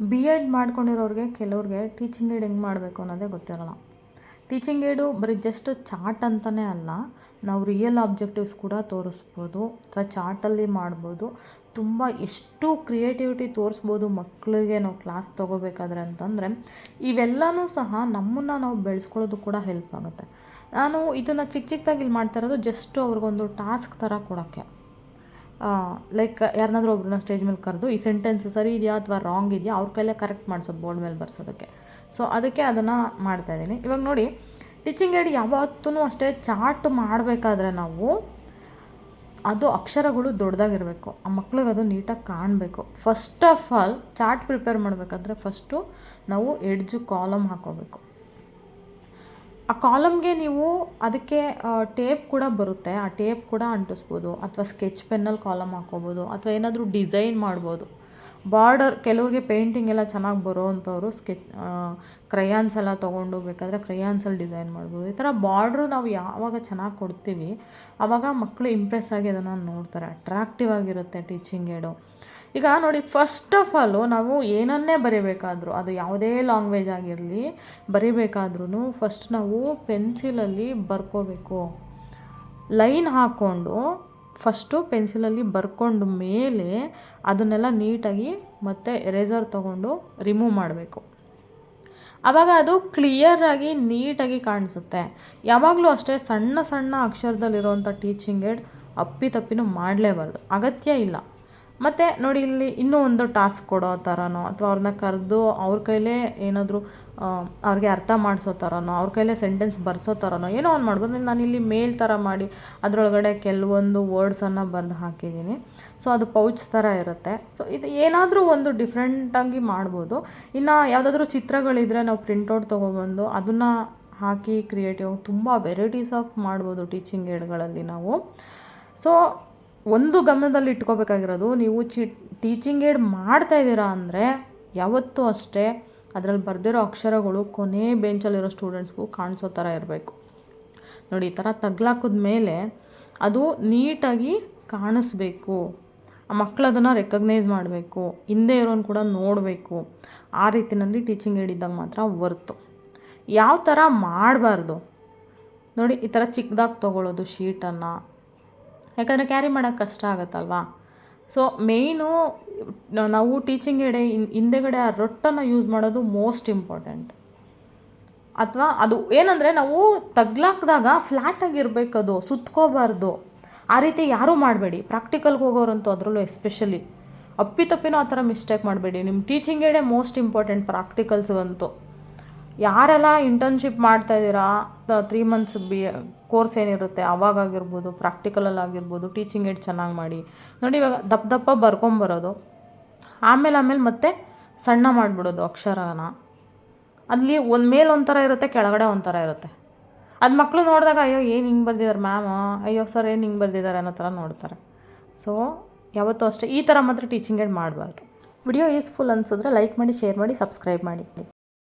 B Ed ಮಾಡ್ಕೊಂಡಿರೋರಿಗೆ ಕೆಲವ್ರಿಗೆ teaching aid ಹೆಂಗೆ ಮಾಡಬೇಕು ಅನ್ನೋದೇ ಗೊತ್ತಿರಲ್ಲ. ಟೀಚಿಂಗ್ ಏಡು ಬರೀ ಜಸ್ಟ್ ಚಾರ್ಟ್ ಅಂತಲೇ ಅಲ್ಲ, ನಾವು ರಿಯಲ್ ಆಬ್ಜೆಕ್ಟಿವ್ಸ್ ಕೂಡ ತೋರಿಸ್ಬೋದು, ಅಥವಾ ಚಾರ್ಟಲ್ಲಿ ಮಾಡ್ಬೋದು. ತುಂಬ ಎಷ್ಟು ಕ್ರಿಯೇಟಿವಿಟಿ ತೋರಿಸ್ಬೋದು ಮಕ್ಕಳಿಗೆ ನಾವು ಕ್ಲಾಸ್ ತೊಗೋಬೇಕಾದ್ರೆ ಅಂತಂದರೆ ಇವೆಲ್ಲವೂ ಸಹ ನಮ್ಮನ್ನು ನಾವು ಬೆಳೆಸ್ಕೊಳ್ಳೋದು ಕೂಡ ಹೆಲ್ಪ್ ಆಗುತ್ತೆ. ನಾನು ಇದನ್ನು ಚಿಕ್ಕ ಚಿಕ್ಕದಾಗಿ ಇಲ್ಲಿ ಮಾಡ್ತಾ ಇರೋದು ಜಸ್ಟು ಅವ್ರಿಗೊಂದು ಟಾಸ್ಕ್ ಥರ ಕೊಡೋಕ್ಕೆ. ಲೈಕ್ ಯಾರನ್ನಾದ್ರೂ ಒಬ್ಬರನ್ನ ಸ್ಟೇಜ್ ಮೇಲೆ ಕರೆದು ಈ ಸೆಂಟೆನ್ಸ್ ಸರಿ ಇದೆಯಾ ಅಥವಾ ರಾಂಗ್ ಇದೆಯಾ ಅವ್ರ ಕೈಲೇ ಕರೆಕ್ಟ್ ಮಾಡಿಸೋದು ಬೋರ್ಡ್ ಮೇಲೆ ಬರ್ಸೋದಕ್ಕೆ. ಸೊ ಅದಕ್ಕೆ ಅದನ್ನು ಮಾಡ್ತಾಯಿದ್ದೀನಿ ಇವಾಗ ನೋಡಿ ಟೀಚಿಂಗ್ ಏಡ್ ಯಾವತ್ತೂ ಅಷ್ಟೇ ಚಾರ್ಟ್ ಮಾಡಬೇಕಾದ್ರೆ ನಾವು ಅದು ಅಕ್ಷರಗಳು ದೊಡ್ಡದಾಗಿರಬೇಕು. ಆ ಮಕ್ಳಿಗೆ ಅದು ನೀಟಾಗಿ ಕಾಣಬೇಕು. First of all chart prepare ಮಾಡಬೇಕಾದ್ರೆ ಫಸ್ಟು ನಾವು ಎಡ್ಜು ಕಾಲಮ್ ಹಾಕೋಬೇಕು. ಆ ಕಾಲಮ್ಗೆ ನೀವು ಅದಕ್ಕೆ ಟೇಪ್ ಕೂಡ ಬರುತ್ತೆ. ಆ ಟೇಪ್ ಕೂಡ ಅಂಟಿಸ್ಬೋದು. ಅಥವಾ ಸ್ಕೆಚ್ ಪೆನ್ನಲ್ಲಿ ಕಾಲಮ್ ಹಾಕ್ಕೋಬೋದು ಅಥವಾ ಏನಾದರೂ ಡಿಸೈನ್ ಮಾಡ್ಬೋದು. ಬಾರ್ಡರ್, ಕೆಲವ್ರಿಗೆ ಪೇಂಟಿಂಗ್ ಎಲ್ಲ ಚೆನ್ನಾಗಿ ಬರೋ ಅಂಥವ್ರು ಸ್ಕೆಚ್ ಕ್ರಯಾನ್ಸ್ ಎಲ್ಲ ತೊಗೊಂಡು ಬೇಕಾದರೆ ಕ್ರಯಾನ್ಸಲ್ಲಿ ಡಿಸೈನ್ ಮಾಡ್ಬೋದು. ಈ ಥರ ಬಾರ್ಡ್ರು ನಾವು ಯಾವಾಗ ಚೆನ್ನಾಗಿ ಕೊಡ್ತೀವಿ ಆವಾಗ ಮಕ್ಕಳು ಇಂಪ್ರೆಸ್ ಆಗಿ ಅದನ್ನು ನೋಡ್ತಾರೆ. ಅಟ್ರಾಕ್ಟಿವ್ ಆಗಿರುತ್ತೆ ಟೀಚಿಂಗ್ ಏಡು ಈಗ ನೋಡಿ ಫಸ್ಟ್ ಆಫ್ ಆಲು ನಾವು ಏನನ್ನೇ ಬರೀಬೇಕಾದ್ರೂ, ಅದು ಯಾವುದೇ ಲ್ಯಾಂಗ್ವೇಜ್ ಆಗಿರಲಿ ಬರೀಬೇಕಾದ್ರೂ ಫಸ್ಟ್ ನಾವು ಪೆನ್ಸಿಲಲ್ಲಿ ಬರ್ಕೋಬೇಕು. ಲೈನ್ ಹಾಕ್ಕೊಂಡು ಫಸ್ಟು ಪೆನ್ಸಿಲಲ್ಲಿ ಬರ್ಕೊಂಡು ಮೇಲೆ ಅದನ್ನೆಲ್ಲ ನೀಟಾಗಿ ಮತ್ತೆ ಎರೇಸರ್ ತೊಗೊಂಡು ರಿಮೂವ್ ಮಾಡಬೇಕು. ಆವಾಗ ಅದು ಕ್ಲಿಯರಾಗಿ ನೀಟಾಗಿ ಕಾಣಿಸುತ್ತೆ. ಯಾವಾಗಲೂ ಅಷ್ಟೇ ಸಣ್ಣ ಸಣ್ಣ ಅಕ್ಷರದಲ್ಲಿರೋವಂಥ ಟೀಚಿಂಗ್ ಏಡ್ ಅಪ್ಪಿ ತಪ್ಪಿನೂ ಮಾಡಲೇಬಾರ್ದು. ಅಗತ್ಯ ಇಲ್ಲ. ಮತ್ತು ನೋಡಿ ಇಲ್ಲಿ ಇನ್ನೂ ಒಂದು ಟಾಸ್ಕ್ ಕೊಡೋ ಥರನೋ ಅಥವಾ ಅವ್ರನ್ನ ಕರೆದು ಅವ್ರ ಕೈಲೇ ಏನಾದರೂ ಅವ್ರಿಗೆ ಅರ್ಥ ಮಾಡಿಸೋ ಥರನೋ ಅವ್ರ ಕೈಲೇ ಸೆಂಟೆನ್ಸ್ ಬರ್ಸೋ ಥರನೋ ಏನೋ ಒಂದು ಮಾಡ್ಬೋದು. ನಾನು ಇಲ್ಲಿ ಮೇಲ್ ಥರ ಮಾಡಿ ಅದರೊಳಗಡೆ ಕೆಲವೊಂದು ವರ್ಡ್ಸನ್ನು ಬಂದು ಹಾಕಿದ್ದೀನಿ. ಸೊ ಅದು ಪೌಚ್ ಥರ ಇರುತ್ತೆ. ಸೊ ಇದು ಏನಾದರೂ ಒಂದು ಡಿಫ್ರೆಂಟಾಗಿ ಮಾಡ್ಬೋದು. ಇನ್ನು ಯಾವುದಾದ್ರೂ ಚಿತ್ರಗಳಿದ್ರೆ ನಾವು ಪ್ರಿಂಟೌಟ್ ತೊಗೊಬಂದು ಅದನ್ನು ಹಾಕಿ ಕ್ರಿಯೇಟಿವ್ ತುಂಬ ವೆರೈಟೀಸ್ ಆಫ್ ಮಾಡ್ಬೋದು ಟೀಚಿಂಗ್ ಏಡ್ಗಳಲ್ಲಿ ನಾವು. ಸೊ ಒಂದು ಗಮನದಲ್ಲಿ ಇಟ್ಕೋಬೇಕಾಗಿರೋದು ನೀವು ಚಿ ಟೀಚಿಂಗ್ ಏಡ್ ಮಾಡ್ತಾ ಇದ್ದೀರಾ ಅಂದರೆ ಯಾವತ್ತೂ ಅಷ್ಟೇ ಅದರಲ್ಲಿ ಬರೆದಿರೋ ಅಕ್ಷರಗಳು ಕೊನೆ ಬೆಂಚಲ್ಲಿರೋ ಸ್ಟೂಡೆಂಟ್ಸ್ಗೂ ಕಾಣಿಸೋ ಥರ ಇರಬೇಕು. ನೋಡಿ, ಈ ಥರ ತಗ್ಲಾಕಿದ ಮೇಲೆ ಅದು ನೀಟಾಗಿ ಕಾಣಿಸ್ಬೇಕು. ಆ ಮಕ್ಕಳು ಅದನ್ನು ರೆಕಗ್ನೈಸ್ ಮಾಡಬೇಕು. ಹಿಂದೆ ಇರೋನು ಕೂಡ ನೋಡಬೇಕು. ಆ ರೀತಿಯಲ್ಲಿ ಟೀಚಿಂಗ್ ಏಡ್ ಇದ್ದಾಗ ಮಾತ್ರ ವರ್ತು ಯಾವ ಥರ ಮಾಡಬಾರ್ದು? ನೋಡಿ, ಈ ಥರ ಚಿಕ್ಕದಾಗಿ ತೊಗೊಳ್ಳೋದು ಶೀಟನ್ನು ಯಾಕಂದರೆ ಕ್ಯಾರಿ ಮಾಡೋಕ್ಕೆ ಕಷ್ಟ ಆಗುತ್ತಲ್ವಾ? ಸೊ ಮೇಯ್ನು ನಾವು ಟೀಚಿಂಗ್ ಎಡೆ ಹಿಂದೆಗಡೆ ಆ ರೊಟ್ಟನ್ನು ಯೂಸ್ ಮಾಡೋದು ಮೋಸ್ಟ್ ಇಂಪಾರ್ಟೆಂಟ್ ಅಥವಾ ಅದು ಏನಂದರೆ ನಾವು ತಗ್ಲಾಕ್ದಾಗ ಫ್ಲ್ಯಾಟಾಗಿರಬೇಕು ಅದು ಸುತ್ಕೋಬಾರ್ದು. ಆ ರೀತಿ ಯಾರೂ ಮಾಡಬೇಡಿ. ಪ್ರಾಕ್ಟಿಕಲ್ಗೆ ಹೋಗೋರಂತೂ ಅದರಲ್ಲೂ ಎಸ್ಪೆಷಲಿ ಅಪ್ಪಿತಪ್ಪಿನೂ ಆ ಥರ ಮಿಸ್ಟೇಕ್ ಮಾಡಬೇಡಿ. ನಿಮ್ಮ ಟೀಚಿಂಗ್ ಎಡೆ ಮೋಸ್ಟ್ ಇಂಪಾರ್ಟೆಂಟ್ ಪ್ರಾಕ್ಟಿಕಲ್ಸ್ಗಂತೂ ಯಾರೆಲ್ಲ ಇಂಟರ್ನ್ಶಿಪ್ ಮಾಡ್ತಾ ಇದ್ದೀರಾ ತ್ರೀ ಮಂತ್ಸ್ ಬಿ ಕೋರ್ಸ್ ಏನಿರುತ್ತೆ ಅವಾಗಾಗಿರ್ಬೋದು ಪ್ರಾಕ್ಟಿಕಲಲ್ಲಿ ಆಗಿರ್ಬೋದು ಟೀಚಿಂಗ್ ಏಡ್ ಚೆನ್ನಾಗಿ ಮಾಡಿ. ನೋಡಿ ಇವಾಗ ದಪ್ಪ ದಪ್ಪ ಬರ್ಕೊಂಬರೋದು ಆಮೇಲೆ ಆಮೇಲೆ ಮತ್ತೆ ಸಣ್ಣ ಮಾಡಿಬಿಡೋದು ಅಕ್ಷರನ. ಅಲ್ಲಿ ಒಂದು ಮೇಲೆ ಒಂಥರ ಇರುತ್ತೆ, ಕೆಳಗಡೆ ಒಂಥರ ಇರುತ್ತೆ. ಅದು ಮಕ್ಕಳು ನೋಡಿದಾಗ, ಅಯ್ಯೋ, ಏನು ಹಿಂಗೆ ಬರ್ದಿದ್ದಾರೆ ಮ್ಯಾಮ್? ಅಯ್ಯೋ, ಸರ್, ಏನು ಹಿಂಗೆ ಬರ್ದಿದ್ದಾರೆ ಅನ್ನೋ ಥರ ನೋಡ್ತಾರೆ. ಸೊ ಯಾವತ್ತೂ ಅಷ್ಟೇ, ಈ ಥರ ಮಾತ್ರ ಟೀಚಿಂಗ್ ಏಡ್ ಮಾಡಬಾರ್ದು. ವಿಡಿಯೋ ಯೂಸ್ಫುಲ್ ಅನಿಸಿದ್ರೆ ಲೈಕ್ ಮಾಡಿ, ಶೇರ್ ಮಾಡಿ, ಸಬ್ಸ್ಕ್ರೈಬ್ ಮಾಡಿ.